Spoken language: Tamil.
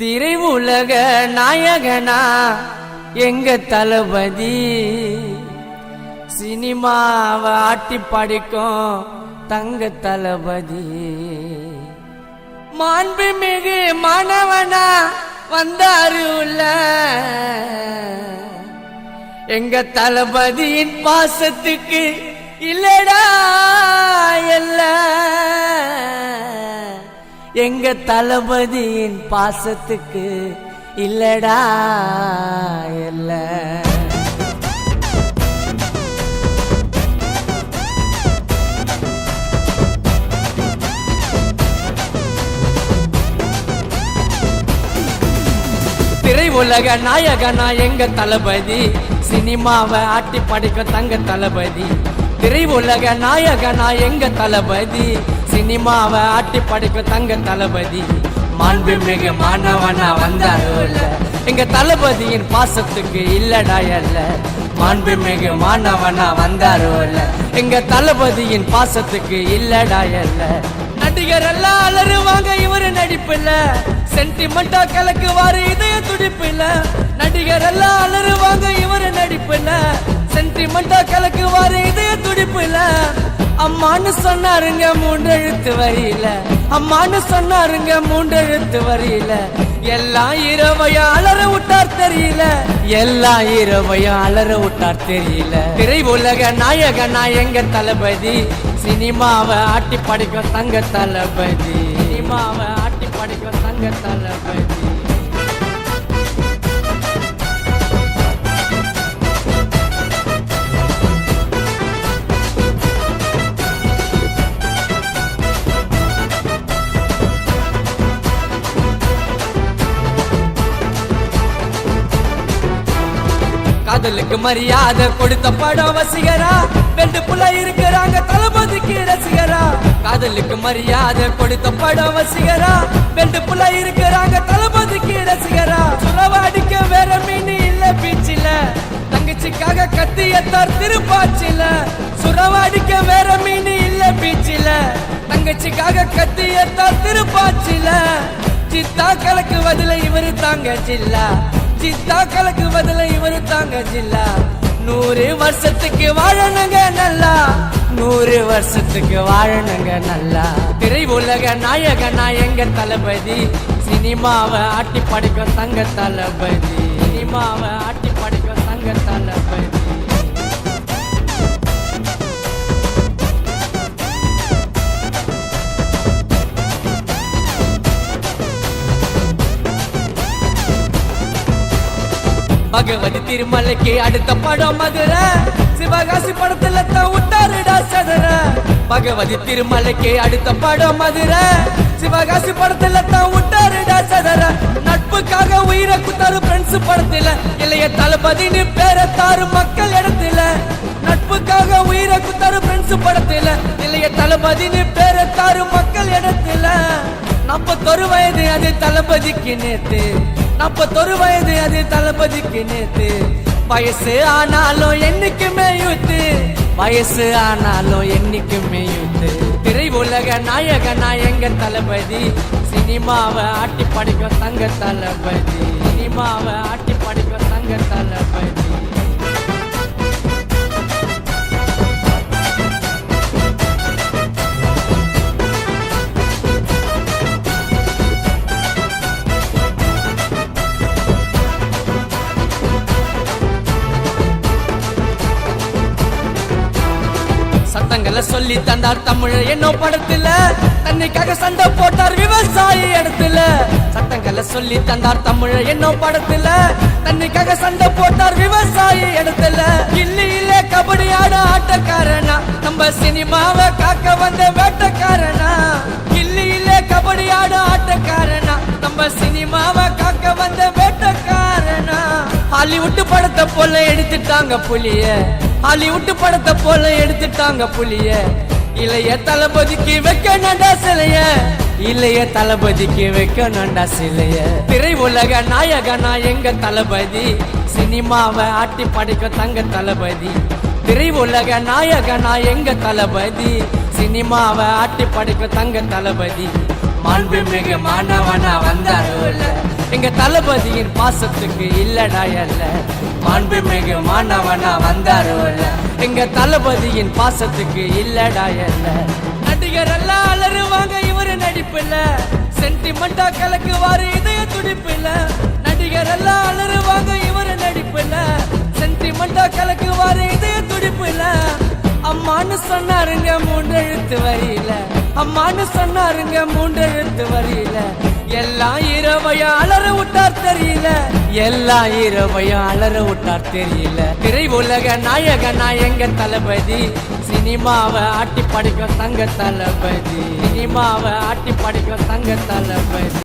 திரை உலக நாயகனா எங்க தளபதி? சினிமாவை ஆட்டி படிக்கும் தங்க தளபதி. மாண்புமிகு மாணவனா வந்தாரு உள்ள. எங்க தளபதியின் பாசத்துக்கு இல்லடா எல்லாம் எங்க தளபதியின் பாசத்துக்கு இல்லடா இல்ல. திரை உலக நாயகனா எங்க தளபதி? சினிமாவை ஆட்டி படிக்க தங்க தளபதி. திரை உலக நாயகனா எங்க தளபதி? சினிமாவை ஆட்டி படிக்கும் தங்க தளபதி. மாண்புமிகு மாணவனா வந்தாருல்ல. எங்க தளபதியின் பாசத்துக்கு இல்லடா அல்ல. மாண்புமிகு மாணவனா வந்தாருல்ல. எங்க தளபதியின் பாசத்துக்கு இல்லடா அல்ல. நடிகர் எல்லாம் அலறுவாங்க இவரு நடிப்புல சென்டிமெண்டா கலக்குவாரு இதய துடிப்புல நடிகர் எல்லாம் அலறுவாங்க இவரு நடிப்புல சென்டிமெண்டா கலக்குவாரு இதய துடிப்புல அம்மான்னு சொன்னாருங்க மூன்றெழுத்து வரியில. அம்மான்னு சொன்னாருங்க மூன்றெழுத்து வரியில. எல்லாம் இரவையா அலற விட்டார் தெரியல. எல்லாம் இரவையா அலற விட்டார் தெரியல. திரை உலக நாயகனா எங்க தளபதி சினிமாவை ஆட்டி படிக்கும் தங்க தளபதி. சினிமாவை ஆட்டி படிக்கும் தங்க தளபதி. காதலுக்கு மரியாதை கொடுத்த படம் வசிகரா ரெண்டு புள்ள இருக்கிறாங்க தளபதிக்கு ரசிகரா? காதலுக்கு மரியாதை கொடுத்த படம் வசிகரா ரெண்டு புள்ள இருக்கிறாங்க தளபதிக்கு ரசிகரா? சுரவாடிக்க வேற மீன் இல்ல பீச்சில. தங்கச்சிக்காக கத்தியத்தார் திருப்பாச்சில. சுரவாடிக்க வேற மீன் இல்ல பீச்சில. தங்கச்சிக்காக கத்தியத்தார் திருப்பாச்சில. சித்தா கலக்கு பதில இவரு தாங்க ஜில்லா. சித்தாக்களுக்கு பதில இவரு தாங்க ஜில்லா. நூறு வருஷத்துக்கு வாழணுங்க நல்லா. நூறு வருஷத்துக்கு வாழணுங்க நல்லா. திரை உலக நாயகனா எங்க தளபதி. சினிமாவை ஆட்டி படிக்கும் தங்க தளபதி. சினிமாவை ஆட்டி படிக்கும் தங்க தளபதி. பகவதி திருமலைக்கு அடுத்த படம் மதுரை. சிவகாசி படத்துல தான் விட்டாருடா சதுர. பகவதி திருமலைக்கு அடுத்த படம் மதுரை. சிவகாசி படத்துல தான் விட்டாருடா சதுர. நட்புக்காக உயிரை குத்தாரு ஃப்ரெண்ட்ஸ் படத்துல. இளைய தளபதினு பேரை தாரு மக்கள் இடத்துல. நட்புக்காக உயிரை குத்தாரு ஃப்ரெண்ட்ஸ் படத்துல. இளைய தளபதினு பேரை தாரு மக்கள் இடத்துல. நாற்பத்தொரு வயது அது தளபதிக்கு நேத்து. நாற்பத்தொரு வயது அது தளபதிக்கு நேத்து. வயசு ஆனாலும் என்னைக்குமே யூத்து வயசு ஆனாலும் என்னைக்குமே யூத்து திரை உலக நாயகனா எங்க தளபதி? சினிமாவை ஆட்டி படிக்கும் தங்க தளபதி. சினிமாவை ஆட்டி படிக்கும் தங்க தளபதி. சத்தங்களை சொல்லி தந்தார் தமிழ. என்ன படத்துல தன்னைக்காக சண்டை போட்டார் விவசாயி இடத்துல. சத்தங்களை சொல்லி தந்தார் தமிழ். என்ன படத்துல தன்னைக்காக சண்டை போட்டார் விவசாயி இடத்துல. கில்லியில கபடி ஆட ஆட்டக்காரனா நம்ம சினிமாவை காக்க வந்த வேட்டக்காரனா? கில்லியில கபடி ஆட ஆட்டக்காரனா நம்ம சினிமாவை காக்க வந்த வேட்டக்காரனா? ஹாலிவுட் படத்தை போல எடுத்துட்டாங்க புலிய. ஹாலிவுட் படத்தை போல எடுத்துட்டாங்க புலிய. இளைய தளபதிக்கு வைக்கணும்டா சிலைய. இளைய தளபதிக்கு வைக்கணும்டா சிலைய. திரை உலக நாயகனா எங்க தளபதி? சினிமாவை ஆட்டி படைக்க தங்க தளபதி. திரை உலக நாயகனா எங்க தளபதி? சினிமாவை ஆட்டி படைக்க தங்க தளபதி. மாண்புமிகு மாணவனா வந்தாருல்ல. எங்க தளபதியின் பாசத்துக்கு இல்லடா அல்ல. மாண்புமிகு மாணவனா வந்தாரு எங்க தளபதியின் பாசத்துக்கு இல்லடா அல்ல. நடிகர் எல்லாம் அலறுவாங்க இவரு நடிப்புல. சென்டிமெண்டா கலக்குவாரு இதய துடிப்புல. நடிகர் எல்லாம் அலறுவாங்க இவரு நடிப்புல. சென்டிமெண்டா கலக்குவாரு இதய துடிப்புல. அம்மான்னு சொன்னாருங்க மூன்றெழுத்து வரியில. அம்மான்னு சொன்னாருங்க மூன்றெழுத்து வரியில. எல்லாம் இரவையா அலற விட்டார் தெரியல. எல்லாம் இரவையும் அலற விட்டார் தெரியல. திரை உலக நாயக நாயங்க தளபதி சினிமாவை ஆட்டி படிக்கும் தங்க தளபதி. சினிமாவை ஆட்டி படிக்கும் தங்க தளபதி.